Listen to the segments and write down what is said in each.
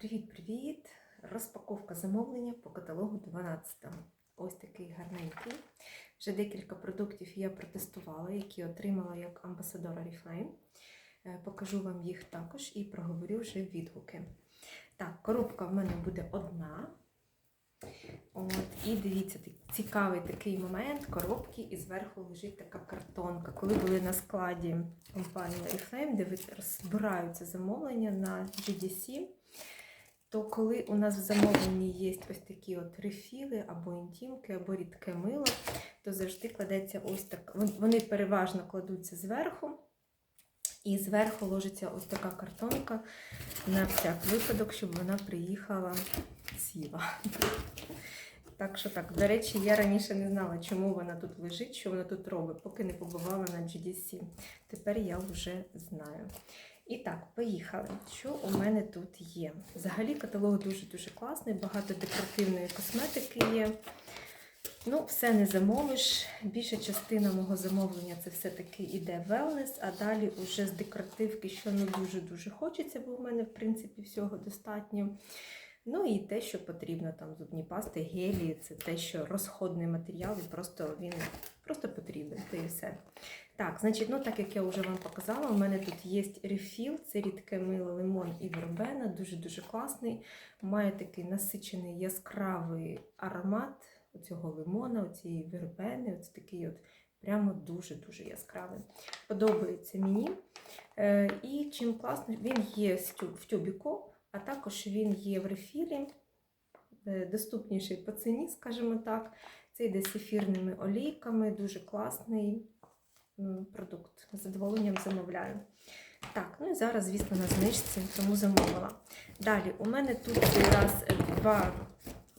Привіт-привіт! Розпаковка замовлення по каталогу 12. Ось такий гарненький. Вже декілька продуктів я протестувала, які отримала як амбасадор Oriflame. Е, Покажу вам їх також і проговорю вже відгуки. Так, коробка в мене буде одна. От, і дивіться, цікавий такий момент коробки, і зверху лежить така картонка. Коли були на складі компанії Oriflame, де розбираються замовлення на GDC, то коли у нас в замовленні є ось такі от рефіли, або інтімки, або рідке мило, то завжди кладеться ось так. Вони переважно кладуться зверху, і зверху ложиться ось така картонка на всяк випадок, щоб вона приїхала ціла. Так що так, до речі, я раніше не знала, чому вона тут лежить, що вона тут робить, поки не побувала на GDC. Тепер я вже знаю. І так, поїхали. Що у мене тут є? Взагалі каталог дуже-дуже класний, багато декоративної косметики є. Ну, все не замовиш. Більша частина мого замовлення це все-таки іде велнес, а далі уже з декоративки, що не дуже-дуже хочеться, бо в мене, в принципі, всього достатньо. Ну і те, що потрібно, там зубні пасти, гелі, це те, що розходний матеріал, і просто він просто потрібен, то і все. Так, значить, ну так як я вже вам показала, у мене тут є рефіл, це рідке мило лимон і вербена, дуже-дуже класний. Має такий насичений яскравий аромат оцього лимона, оцієї вербени, ось такий от прямо дуже-дуже яскравий. Подобається мені. Е, і чим класно, він є в тюбіку, а також він є в рефілі, е, доступніший по ціні, скажімо так. Це йде з ефірними олійками, дуже класний продукт. З задоволенням замовляю. Так, ну і зараз, звісно, на знижці, тому замовила. Dалі, у мене тут раз е, два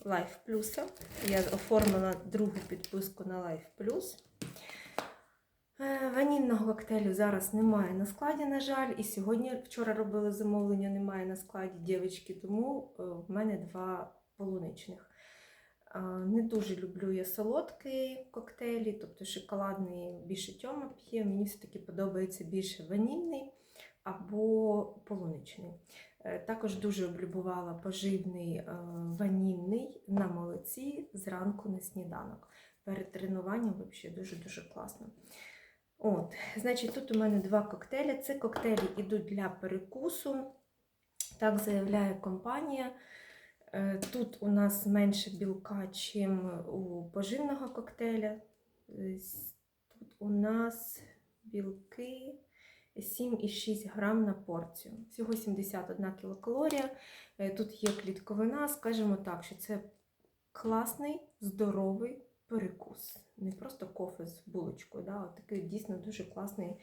Life Plus. Я оформила другу підписку на Life Plus. Е, Ванільного коктейлю зараз немає на складі, на жаль. І сьогодні вчора робили замовлення, немає на складі дівчатки, тому е, в мене два полуничних. Не дуже люблю я солодкі коктейлі, тобто шоколадний більше тьома п'є. Мені все-таки подобається більше ванільний або полуничний. Е, Також дуже облюбувала поживний е, ванільний на молоці зранку на сніданок. Перед тренуванням взагалі дуже-дуже класно. От, значить, тут у мене два коктейлі. Це коктейлі йдуть для перекусу. Так заявляє компанія. Е, Тут у нас менше білка, чим у поживного коктейля. Е, Тут у нас білки 7,6 грам на порцію. Всього 71 кілокалорія. Е, Тут є клітковина, скажімо так, що це класний, здоровий перекус. Не просто кофе з булочкою, да, а такий дійсно дуже класний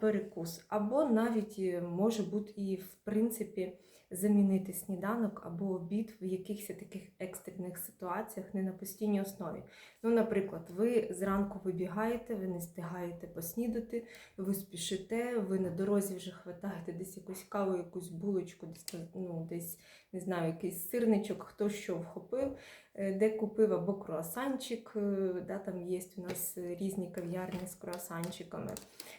перекус. Або навіть може бути і в принципі замінити сніданок або обід в якихось таких екстрених ситуаціях не на постійній основі. Ну, наприклад, ви зранку вибігаєте, ви не встигаєте поснідати, ви спішите, ви на дорозі вже хватаєте десь якусь каву, якусь булочку, десь, ну, десь не знаю, якийсь сирничок, хто що вхопив, де купив або круасанчик. е, Да, там є у нас е, різні кав'ярні з круасанчиками.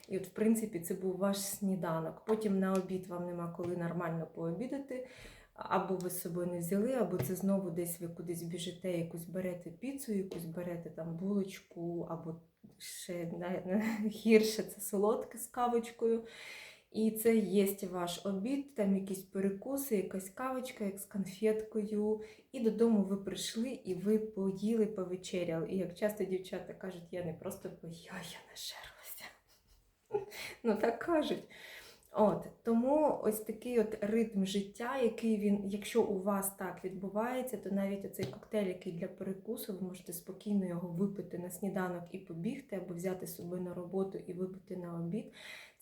І от, в принципі, це був ваш сніданок. Потім на обід вам нема коли нормально пообідати. Або ви з собою не взяли, або це знову десь ви кудись біжите, якусь берете піцу, якусь берете там булочку, або ще гірше це солодке з кавочкою. І це є ваш обід, там якісь перекуси, якась кавочка, як з конфеткою. І додому ви прийшли і ви поїли, повечеряли. І як часто дівчата кажуть, я не просто поїла, я нажерлася. Ну так кажуть. От тому ось такий от ритм життя, який він, якщо у вас так відбувається, то навіть оцей коктейль, який для перекусу, ви можете спокійно його випити на сніданок і побігти, або взяти з собою на роботу і випити на обід.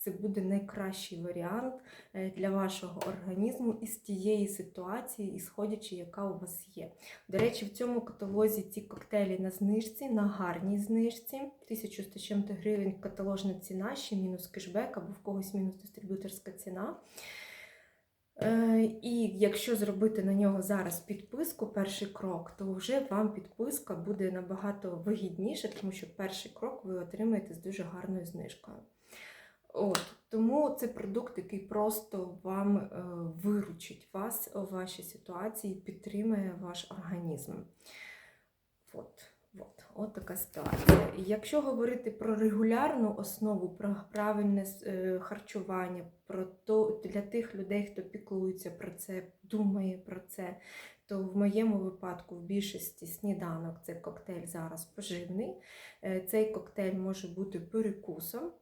Це буде найкращий варіант е, для вашого організму із тієї ситуації, ісходячи, яка у вас є. До речі, в цьому каталозі ці коктейлі на знижці, на гарній знижці. 1100 з чим-то гривень каталожна ціна, ще мінус кешбек, або в когось мінус дистриб'юторська ціна. Е, І якщо зробити на нього зараз підписку, перший крок, то вже вам підписка буде набагато вигідніше, тому що перший крок ви отримаєте з дуже гарною знижкою. От, тому це продукт, який просто вам е, виручить вас у вашій ситуації, підтримує ваш організм. От, от, от така ситуація. Якщо говорити про регулярну основу, про правильне е, харчування, про то для тих людей, хто піклується про це, думає про це, то в моєму випадку в більшості сніданок це коктейль зараз поживний. Е, Цей коктейль може бути перекусом.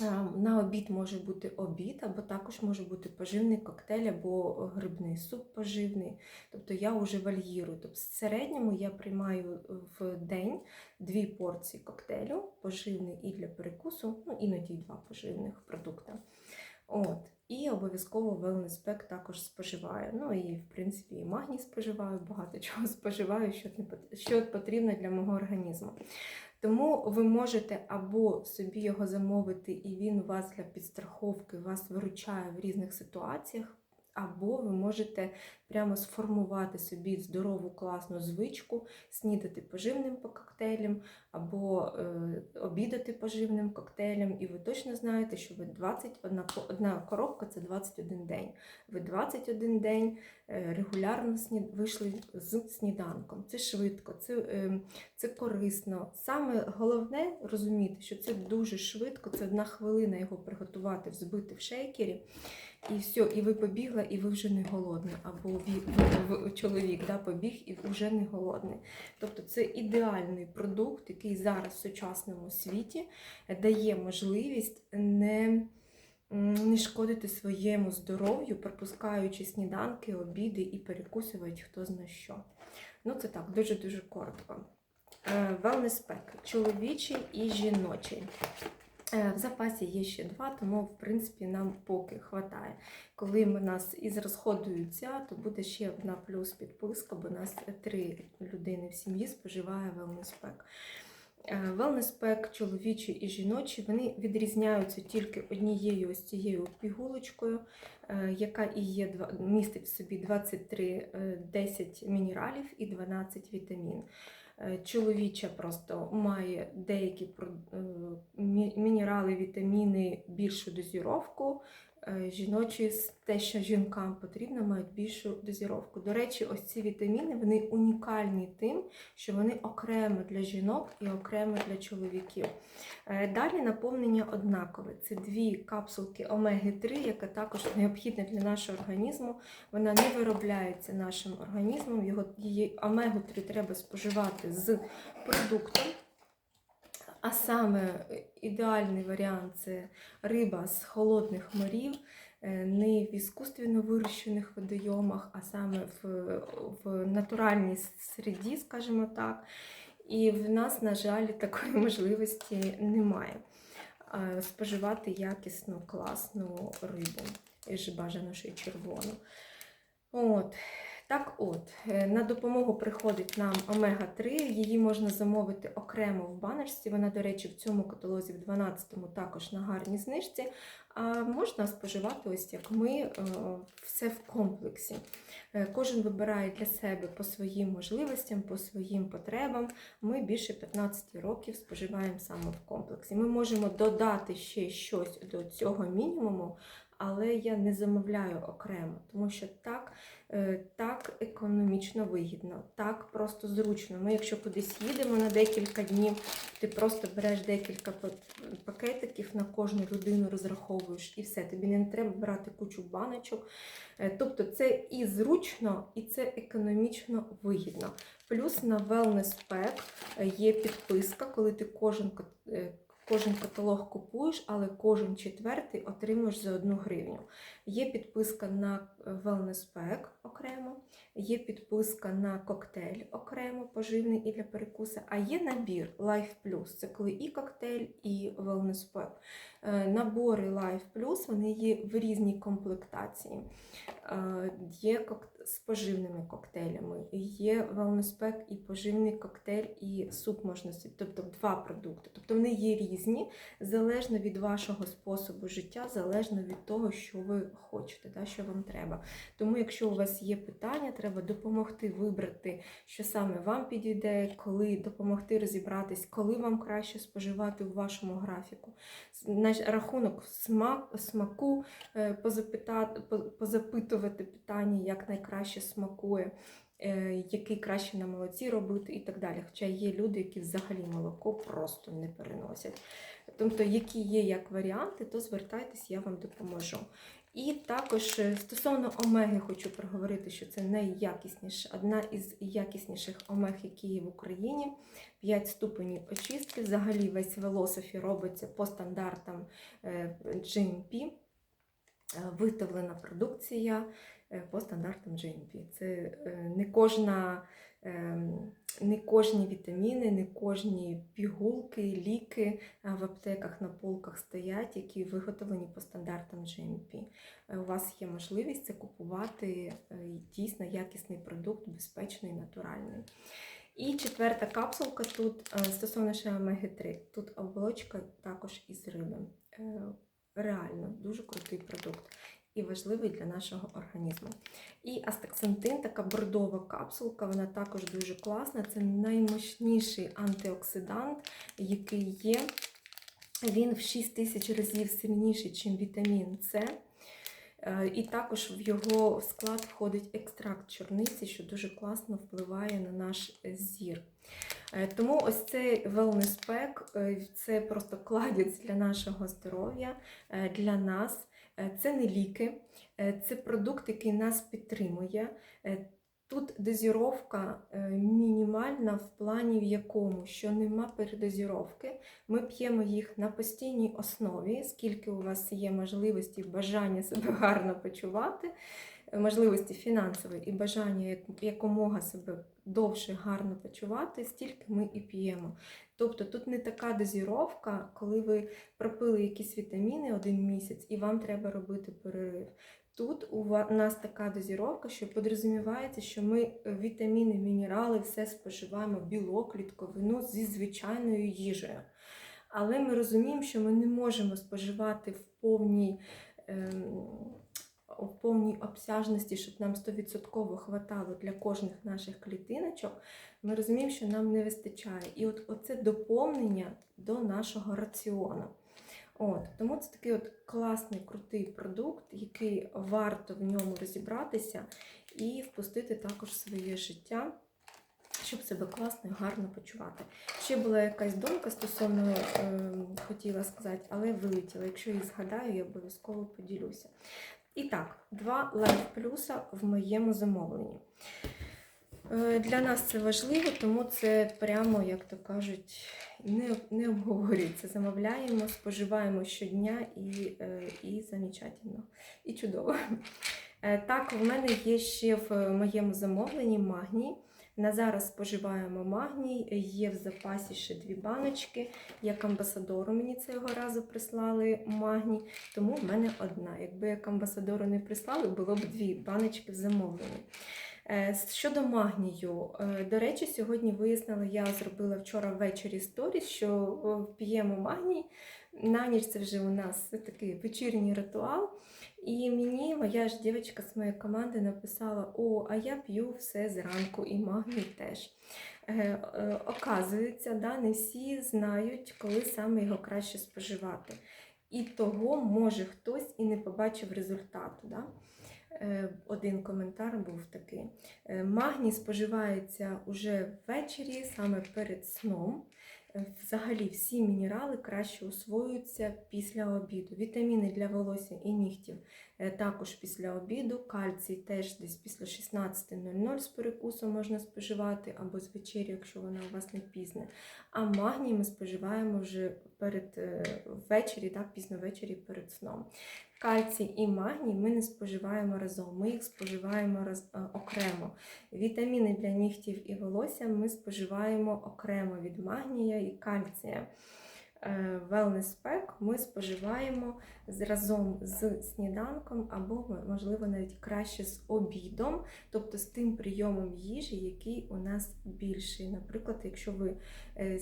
А, На обід може бути обід, або також може бути поживний коктейль або грибний суп поживний. Тобто я вже вальїрую. Тобто в середньому я приймаю в день дві порції коктейлю, поживний і для перекусу, ну іноді два поживних продукти. От. І обов'язково pack також споживаю. Ну і в принципі і магній споживаю, багато чого споживаю, що потрібно для мого організму. Тому ви можете або собі його замовити, і він у вас для підстраховки вас виручає в різних ситуаціях, або ви можете прямо сформувати собі здорову класну звичку, снідати поживним по коктейлям, або е, обідати поживним коктейлем, і ви точно знаєте, що ви 21 ко- одна коробка це 21 день. Ви 21 день е, регулярно сні, вийшли з сніданком. Це швидко, це, е, це корисно. Саме головне розуміти, що це дуже швидко, це одна хвилина його приготувати, взбити в шейкері. І все, і ви побігла, і ви вже не голодний. Або чоловік да, побіг і вже не голодний. Тобто це ідеальний продукт, який зараз в сучасному світі дає можливість не, не шкодити своєму здоров'ю, пропускаючи сніданки, обіди і перекусувати хто зна що. Ну, це так, дуже-дуже коротко. Е, Wellness Pack – чоловічий і жіночий. Е, В запасі є ще два, тому в принципі нам поки хватає. Коли в нас із розходуються, то буде ще одна плюс підписка, бо нас три людини в сім'ї споживає Wellness pack чоловічий і жіночий, вони відрізняються тільки однією ось цією пігулочкою, е, яка і є містить в собі 23 е, 10 мінералів і 12 вітамін. Е, Чоловіча просто має деякі е, мінерали, вітаміни, більшу дозіровку. Е, Жіночі те, що жінкам потрібно, мають більшу дозіровку. До речі, ось ці вітаміни вони унікальні тим, що вони окремо для жінок і окремо для чоловіків. Е, Далі наповнення однакове. Це дві капсулки омеги-3, яка також необхідна для нашого організму. Вона не виробляється нашим організмом. Його її омегу-3 треба споживати з продуктом. А саме е, ідеальний варіант це риба з холодних морів, е, не в іскусственно вирощених водойомах, а саме в, в натуральній середі, скажімо так. І в нас, на жаль, такої можливості немає споживати якісну, класну рибу, і ж бажано ще червону. От. Так от, е, на допомогу приходить нам омега-3, її можна замовити окремо в баночці. Вона, до речі, в цьому каталозі, в 12-му, також на гарній знижці. А можна споживати, ось як ми, е, все в комплексі. Е, Кожен вибирає для себе по своїм можливостям, по своїм потребам. Ми більше 15 років споживаємо саме в комплексі. Ми можемо додати ще щось до цього мінімуму, але я не замовляю окремо, тому що так, е, так економічно вигідно, так просто зручно. Ми, якщо кудись їдемо на декілька днів, ти просто береш декілька пакетиків на кожну людину, розраховуєш і все. Тобі не треба брати кучу баночок. Е, Тобто це і зручно, і це економічно вигідно. Плюс на Wellness Pack е, є підписка, коли ти кожен, кожен каталог купуєш, але кожен четвертий отримуєш за одну гривню. Є підписка на е, Wellness Pack окремо, є підписка на коктейль окремо, поживний і для перекуса, а є набір Life Plus. Це коли і коктейль, і Wellness Pack. Е, Набори Life Plus вони є в різній комплектації. Е, Є кок- з поживними коктейлями, є pack і поживний коктейль, і суп можна собі, тобто два продукти. Тобто вони є різні, залежно від вашого способу життя, залежно від того, що ви хочете, да, що вам треба. Тому, якщо у вас є питання, треба допомогти вибрати, що саме вам підійде, коли допомогти розібратись, коли вам краще споживати в вашому графіку. На рахунок смак, смаку е, позапитати, позапитувати питання, як найкраще смакує. е, Який краще на молоці робити і так далі. Хоча є люди, які взагалі молоко просто не переносять. Тобто, які є як варіанти, то звертайтесь, я вам допоможу. І також е, стосовно омеги хочу проговорити, що це найякісніша, одна із якісніших омег, які є в Україні. 5 ступенів очистки. Взагалі весь велософі робиться по стандартам GMP. Е, продукція е, по стандартам GMP. Це е, не кожна. ем, Не кожні вітаміни, не кожні пігулки, ліки е, в аптеках на полках стоять, які виготовлені по стандартам GMP. Е, У вас є можливість це купувати е, дійсно якісний продукт, безпечний, натуральний. І четверта капсулка тут е, стосовно ще омеги-3. Тут оболочка також із риби. Е, Реально дуже крутий продукт і важливий для нашого організму. І астаксантин, така бордова капсулка, вона також дуже класна. Це наймощніший антиоксидант, який є. Він в 6 тисяч разів сильніший, ніж вітамін С. Е, І також в його склад входить екстракт чорниці, що дуже класно впливає на наш зір. Е, Тому ось цей wellness pack е, – це просто кладець для нашого здоров'я, для нас. Е, Це не ліки, е, це продукт, який нас підтримує. Е, Тут дозіровка мінімальна в плані, в якому що нема передозіровки. Ми п'ємо їх на постійній основі, скільки у вас є можливості, бажання себе гарно почувати, можливості фінансової і бажання якомога себе довше гарно почувати, стільки ми і п'ємо. Тобто тут не така дозіровка, коли ви пропили якісь вітаміни один місяць і вам треба робити перерив. Тут у нас така дозіровка, що подрозумівається, що ми е, вітаміни, мінерали, все споживаємо, білок, клітковину зі звичайною їжею. Але ми розуміємо, що ми не можемо споживати в повній, ем, в повній обсяжності, щоб нам 100% хватало для кожних наших клітиночок. Ми розуміємо, що нам не вистачає. І от оце доповнення до нашого раціону. От, тому це такий от класний, крутий продукт, який варто в ньому розібратися і впустити також своє життя, щоб себе класно і гарно почувати. Ще була якась думка стосовно, е, хотіла сказати, але вилетіла. Якщо її згадаю, я обов'язково поділюся. І так, два лайф плюса в моєму замовленні. Е, Для нас це важливо, тому це прямо, як то кажуть, не, не обговорюється. Замовляємо, споживаємо щодня і, е, і замечательно, і чудово. Е, Так, в мене є ще в моєму замовленні магній. На зараз споживаємо магній, є в запасі ще дві баночки. Як амбасадору мені цього разу прислали магній, тому в мене одна. Якби як амбасадору не прислали, було б дві баночки в замовленні. Е, Щодо магнію, е, до речі, сьогодні вияснила, я зробила вчора ввечері сторіс, що п'ємо магній. На ніч це вже у нас такий вечірній ритуал. І мені моя ж дівчинка з моєї команди написала: О, а я п'ю все зранку, і магній теж. Е, е, Оказується, да, не всі знають, коли саме його краще споживати. І того може хтось і не побачив результату. Да? Е, Один коментар був такий. Е, Магній споживається уже ввечері, саме перед сном. Взагалі всі мінерали краще усвоюються після обіду. Вітаміни для волосся і нігтів е, також після обіду. Кальцій теж десь після 16.00 з перекусом можна споживати або з вечері, якщо вона у вас не пізне. А магній ми споживаємо вже перед е, ввечері, так, пізно ввечері перед сном. Кальцій і магній ми не споживаємо разом, ми їх споживаємо роз, е, окремо. Вітаміни для нігтів і волосся ми споживаємо окремо від магнія і кальція. Е, Wellness Pack ми споживаємо разом з сніданком, або, можливо, навіть краще з обідом, тобто з тим прийомом їжі, який у нас більший. Наприклад, якщо ви е,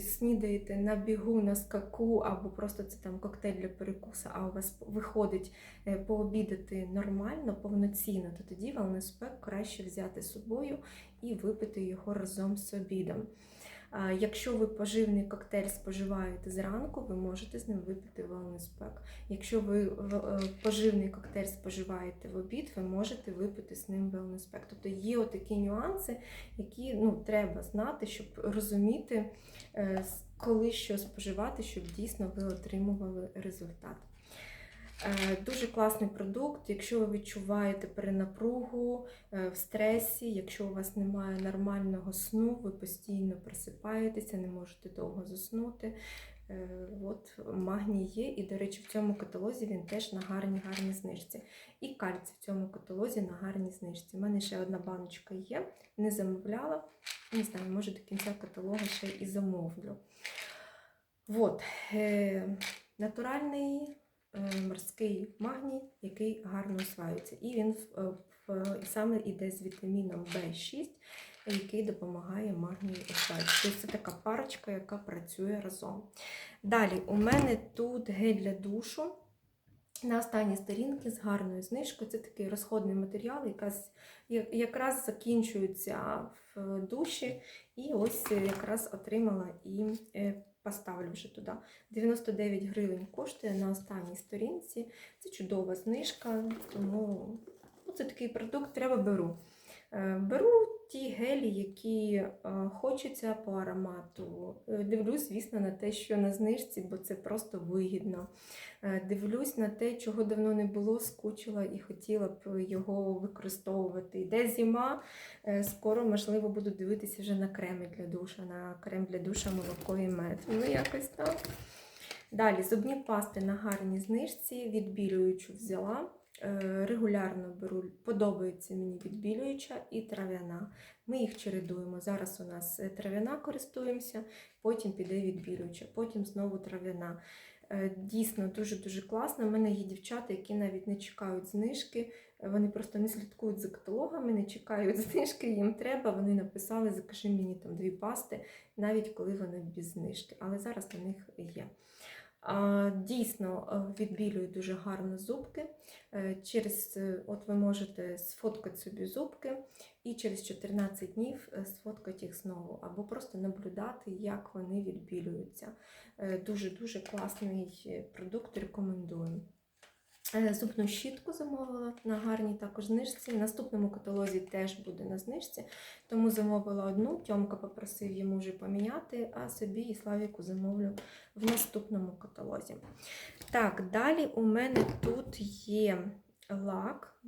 снідаєте на бігу, на скаку, або просто це там коктейль для перекуса, а у вас виходить е, пообідати нормально, повноцінно, то тоді wellness pack краще взяти з собою і випити його разом з обідом. Якщо ви поживний коктейль споживаєте зранку, ви можете з ним випити pack. Якщо ви е, поживний коктейль споживаєте в обід, ви можете випити з ним pack. Тобто є отакі нюанси, які ну, треба знати, щоб розуміти, е, коли що споживати, щоб дійсно ви отримували результат. Е, Дуже класний продукт, якщо ви відчуваєте перенапругу е, в стресі, якщо у вас немає нормального сну, ви постійно просипаєтеся, не можете довго заснути. Е, От магній є, і, до речі, в цьому каталозі він теж на гарній гарній знижці. І кальцій в цьому каталозі на гарній знижці. У мене ще одна баночка є, не замовляла. Не знаю, може до кінця каталогу ще і замовлю. От, натуральний морський магній, який гарно усваюється. І він е, саме йде з вітаміном В6, який допомагає магнію усваюватися. Тобто це така парочка, яка працює разом. Далі, у мене тут гель для душу. На останній сторінці з гарною знижкою. Це такий розходний матеріал, якась, якраз закінчується в душі. І ось е, якраз отримала і е, поставлю вже туди. 99 гривень коштує на останній сторінці. Це чудова знижка, тому ну, це такий продукт, треба беру. Е, Беру ті гелі, які е, хочеться по аромату. Е, Дивлюсь, звісно, на те, що на знижці, бо це просто вигідно. Дивлюсь на те, чого давно не було, скучила і хотіла б його використовувати. Йде зима, скоро, можливо, буду дивитися вже на креми для душа, на крем для душа молоко і мед. Ну, якось так. Далі, зубні пасти на гарній знижці, відбілюючу взяла. Е, Регулярно беру, подобається мені відбілююча і трав'яна. Ми їх чередуємо. Зараз у нас е, трав'яна користуємося, потім піде відбілююча, потім знову трав'яна. Е, Дійсно дуже-дуже класно. У мене є дівчата, які навіть не чекають знижки. Вони просто не слідкують за каталогами, не чекають знижки, їм треба. Вони написали, закажи мені там дві пасти, навіть коли вони без знижки. Але зараз у них є. Дійсно відбілює відбілюють дуже гарно зубки. Е, Через, е, от ви можете сфоткати собі зубки і через 14 днів е, сфоткати їх знову, або просто наблюдати, як вони відбілюються. Е, Дуже-дуже класний е, продукт, рекомендую. Е, Зубну щітку замовила на гарній також знижці. В наступному каталозі теж буде на знижці, тому замовила одну. Тьомка попросив йому вже поміняти, а собі і Славіку замовлю в наступному каталозі. Так, далі у мене тут є лак.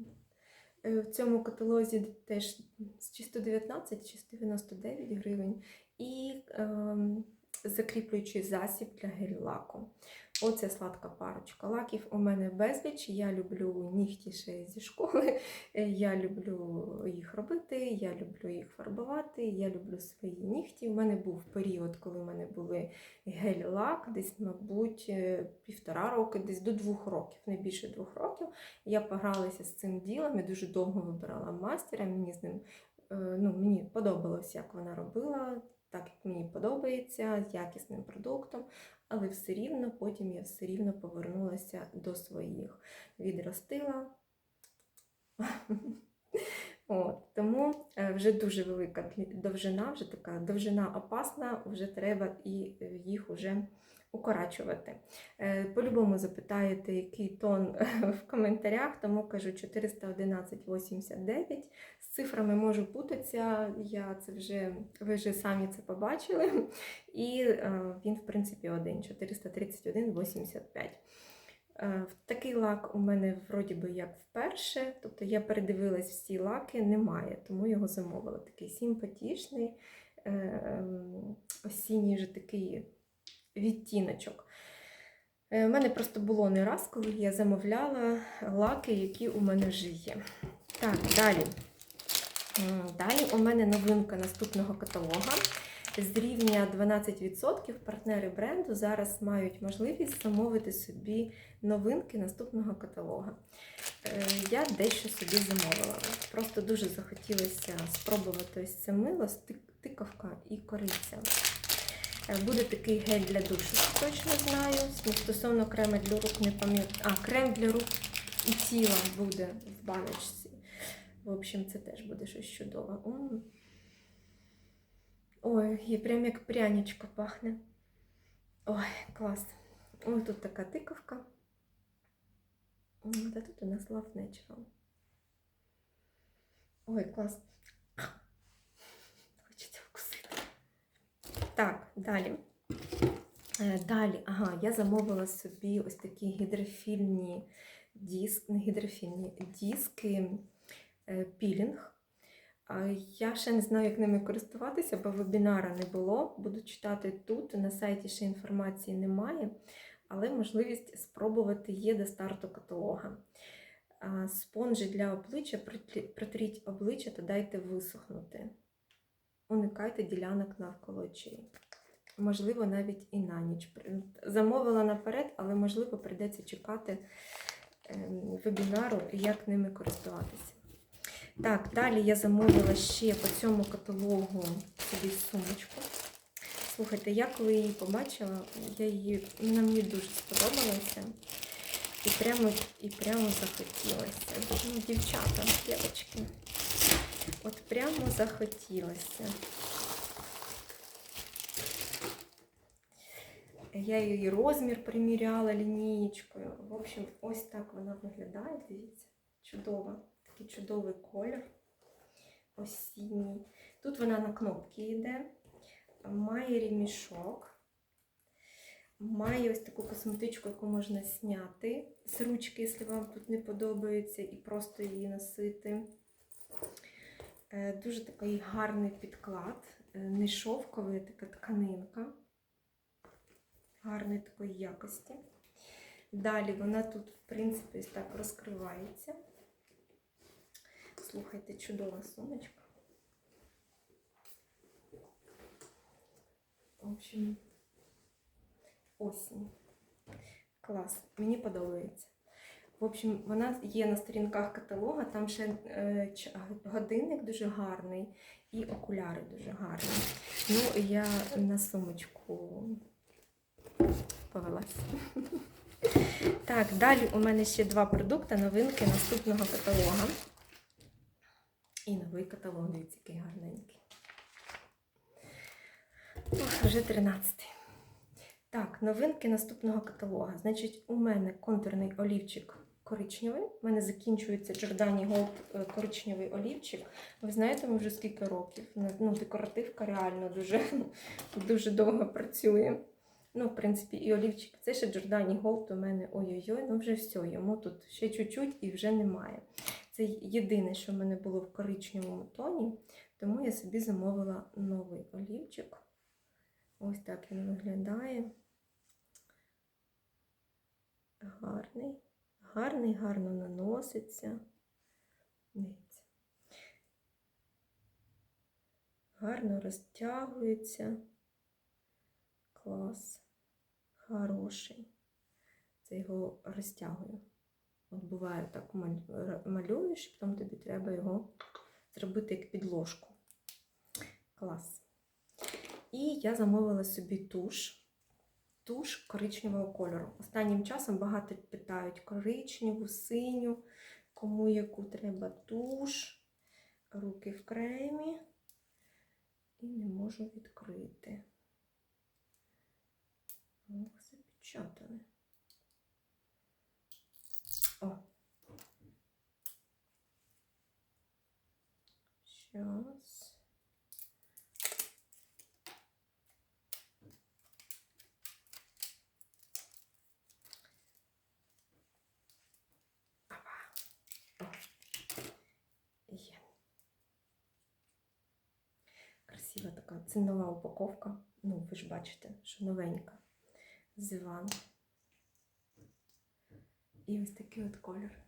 Е, В цьому каталозі теж чи 119, чи 199 гривень. І ем, закріплюючий засіб для гель-лаку. Оце сладка парочка. Лаків у мене безліч. Я люблю нігті ще зі школи. Я люблю їх робити, я люблю їх фарбувати, я люблю свої нігті. У мене був період, коли в мене були гель-лак, десь, мабуть, е, півтора роки, десь до двох років, не більше двох років. Я погралася з цим ділом, я дуже довго вибирала мастера. Мені з ним е, ну, мені подобалось, як вона робила, так як мені подобається, з якісним продуктом, але все рівно потім я все рівно повернулася до своїх. Відростила. От, тому е, вже дуже велика довжина, вже така довжина опасна, вже треба і е, їх вже укорачувати. Е, По-любому запитаєте, який тон в коментарях, тому кажу 411,89. З цифрами можу путатися, я це вже, ви вже самі це побачили. І е, він, в принципі, один 431,85. Е, Такий лак у мене вроді би як вперше, тобто я передивилась всі лаки, немає, тому його замовила. Такий симпатічний, е, ем, осінній же такий відтіночок. Е, У мене просто було не раз, коли я замовляла лаки, які у мене вже є. Так, далі. Далі у мене новинка наступного каталога. з рівня 12% партнери бренду зараз мають можливість замовити собі новинки наступного каталога. Е, Я дещо собі замовила. Просто дуже захотілося спробувати ось це мило, стик- тиковка і кориця. Е, Буде такий гель для душу, точно знаю. Ну, Стосовно крема для рук не пам'ятаю. А, крем для рук і тіла буде в баночці. В общем, це теж буде щось чудове. Ой, і прям як пряничко пахне. Ой, клас. Ой, тут така тиковка. Та тут у нас Love Natural. Ой, клас. Хочеться вкусити. Так, далі. Е, Далі, ага, я замовила собі ось такі гідрофільні диски, гідрофільні диски е, пілінг. Я ще не знаю, як ними користуватися, бо вебінара не було. Буду читати тут. На сайті ще інформації немає, але можливість спробувати є до старту каталога. Спонжі для обличчя, протріть обличчя та дайте висохнути. Уникайте ділянок навколо очей. Можливо, навіть і на ніч. Замовила наперед, але можливо прийдеться чекати ем, вебінару, як ними користуватися. Так, далі я замовила ще по цьому каталогу собі сумочку. Слухайте, я коли її побачила, я її, вона мені дуже сподобалася. І прямо, і прямо захотілося. Ну, дівчата, дівчатки. От прямо захотілося. Я її розмір приміряла лінієчкою. В общем, ось так вона виглядає. Дивіться, чудова. Такий чудовий колір. Осінній. Тут вона на кнопки йде. Має ремішок. Має ось таку косметичку, яку можна зняти з ручки, якщо вам тут не подобається, і просто її носити. Е, Дуже такий гарний підклад, е, не шовковий, така тканинка. Гарної такої якості. Далі вона тут, в принципі, так розкривається. Слухайте, чудова сумочка. В общем, осінь. Клас. Мені подобається. В общем, вона є на сторінках каталога, там ще е, годинник дуже гарний і окуляри дуже гарні. Ну, я на сумочку повелася. Так, далі у мене ще два продукти, новинки наступного каталога. І новий каталог, дивіться, який гарненький. Ох, вже 13-й. Так, новинки наступного каталога. Значить, у мене контурний олівчик коричневий. У мене закінчується Giordani Gold е, коричневий олівчик. Ви знаєте, ми вже скільки років. Ну, декоративка реально дуже, дуже довго працює. Ну, в принципі, і олівчик. Це ще Giordani Gold у мене ой-ой-ой, ну вже все, йому тут ще чуть-чуть і вже немає. Це єдине, що в мене було в коричневому тоні, тому я собі замовила новий олівчик. Ось так він виглядає. Гарний, гарний, гарно наноситься. Дивіться. Гарно розтягується. Клас. Хороший. Це його розтягую. От буває так малюєш, і потім тобі треба його зробити як підложку. Клас. І я замовила собі туш. Туш коричневого кольору. Останнім часом багато питають коричневу, синю, кому яку треба туш, руки в кремі. І не можу відкрити. Ох, запечатане. О. Сейчас. Є. Красива така. Це нова упаковка. Ну, ви ж бачите, що новенька. З Іван. І ось такий от колір.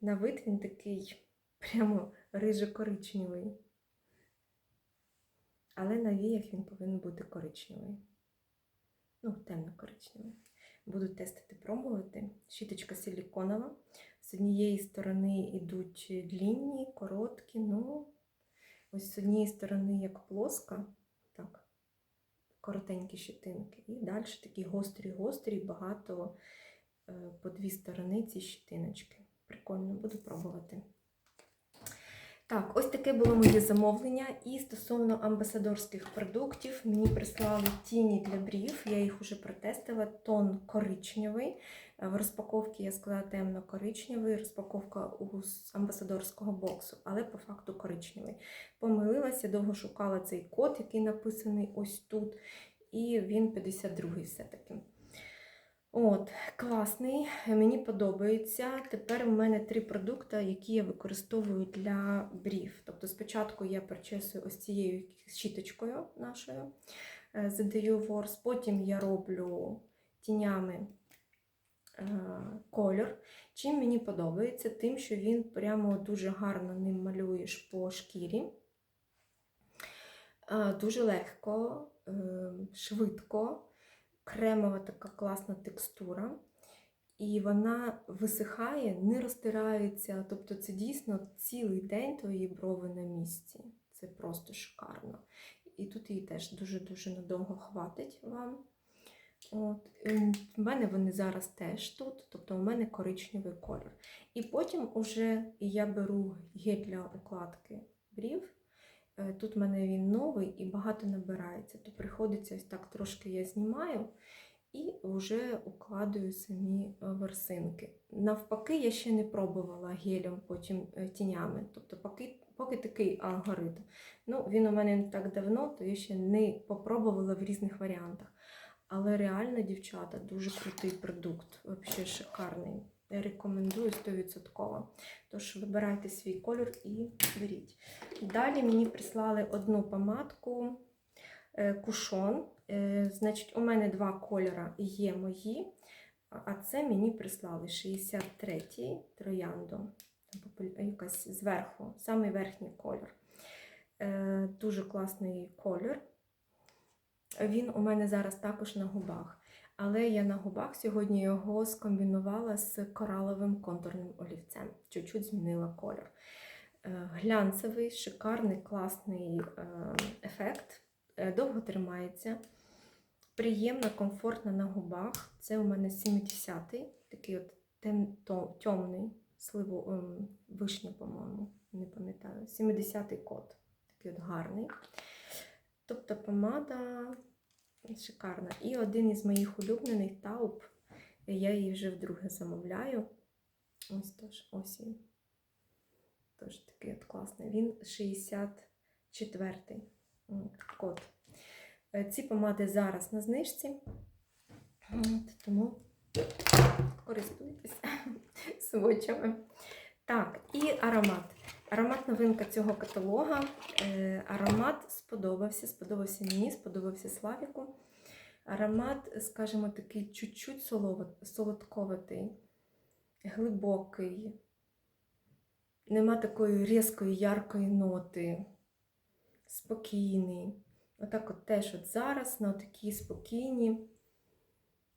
На вид він такий прямо рижо-коричневий. але на віях він повинен бути коричневий. Ну, темно-коричневий. Буду тестити, пробувати. Щіточка силіконова. З однієї сторони йдуть длінні, короткі, ну, ось з однієї сторони як плоска, так, коротенькі щитинки. І далі такі гострі-гострі, багато е, по дві сторони ці щитиночки. Прикольно, буду пробувати. Так, ось таке було моє замовлення. І стосовно амбасадорських продуктів, мені прислали тіні для брів. Я їх уже протестила. Тон коричневий. В розпаковці я сказала темно-коричневий, розпаковка з амбасадорського боксу, але по факту коричневий. Помилилася, довго шукала цей код, який написаний ось тут. І він 52-й все-таки. От, класний, мені подобається. Тепер у мене три продукти, які я використовую для брів. Тобто спочатку я причесую ось цією щіточкою нашою, е, задаю ворс, потім я роблю тінями е, кольор. Чим мені подобається, тим, що він прямо дуже гарно ним малюєш по шкірі. Е, Дуже легко, е, швидко кремова така класна текстура. І вона висихає, не розтирається. Тобто це дійсно цілий день твої брови на місці. Це просто шикарно. І тут її теж дуже-дуже надовго хватить вам. От. ем, В мене вони зараз теж тут, тобто у мене коричневий колір. І потім уже я беру гель для укладки брів. Е, Тут в мене він новий і багато набирається, то приходиться ось так трошки я знімаю і вже укладую самі е, ворсинки. Навпаки, я ще не пробувала гелем, потім е, тінями. Тобто поки, поки такий алгоритм. Ну, він у мене не так давно, то я ще не попробувала в різних варіантах. Але реально, дівчата, дуже крутий продукт, взагалі шикарний. Я рекомендую 100%. Тож вибирайте свій кольор і беріть. Далі мені прислали одну помадку е, кушон. Е, Значить, у мене два кольори є мої, а це мені прислали 63-й троянду. Якась зверху, самий верхній кольор. Е, Дуже класний колір. Він у мене зараз також на губах. Але я на губах сьогодні його скомбінувала з кораловим контурним олівцем. Чуть-чуть змінила колір. Е, Глянцевий, шикарний, класний е, ефект. Е, Довго тримається. Приємно, комфортно на губах. Це у мене 70-й, такий от темний, сливу, ем, вишня, по-моєму, не пам'ятаю. 70-й код. Такий от гарний. Тобто помада Шикарна. І один із моїх улюблених тауп. Я її вже вдруге замовляю. Ось тож, ось він. Тож такий от класний. Він 64-й код. Е, Ці помади зараз на знижці. От, тому користуйтесь свочами. Так, і аромат. Аромат новинка цього каталога. Е, аромат сподобався, сподобався мені, сподобався Славіку. Аромат, скажімо, такий чуть-чуть солодковатий, глибокий. Нема такої різкої, яркої ноти. Спокійний. Отак от теж от зараз на такі спокійні,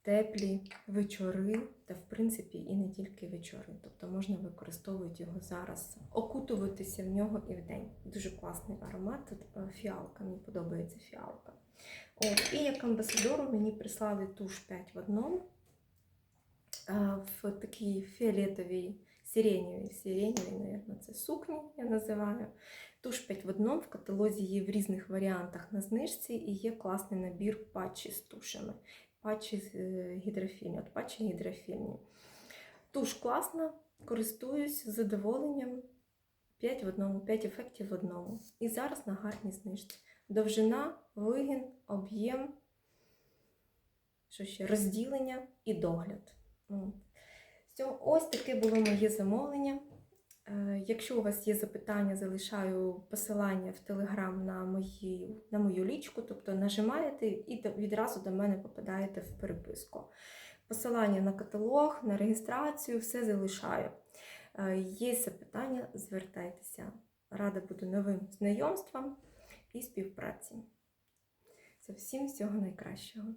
теплі вечори, та в принципі і не тільки вечори. Тобто можна використовувати його зараз, окутуватися в нього і вдень. Дуже класний аромат. Тут е, фіалка, мені подобається фіалка. От, і як амбасадору мені прислали туш 5 в одному е, в такій фіолетовій, сиреневій, сиреневій, мабуть, це сукні, я називаю. Туш 5 в одному в каталозі є в різних варіантах на знижці і є класний набір патчі з тушами. Патчі е, гідрофільні, от патчі гідрофільні. Туш класна, користуюсь з задоволенням. 5 в одному, 5 ефектів в одному. І зараз на гарній знижці. Довжина, вигін, об'єм, що ще, розділення і догляд. Ось таке було моє замовлення. Е, Якщо у вас є запитання, залишаю посилання в Телеграм на, на мою лічку, тобто нажимаєте і відразу до мене попадаєте в переписку. Посилання на каталог, на реєстрацію, все залишаю. Е, Є запитання, звертайтеся. Рада буду новим знайомствам. і співпраці. Всім всього найкращого.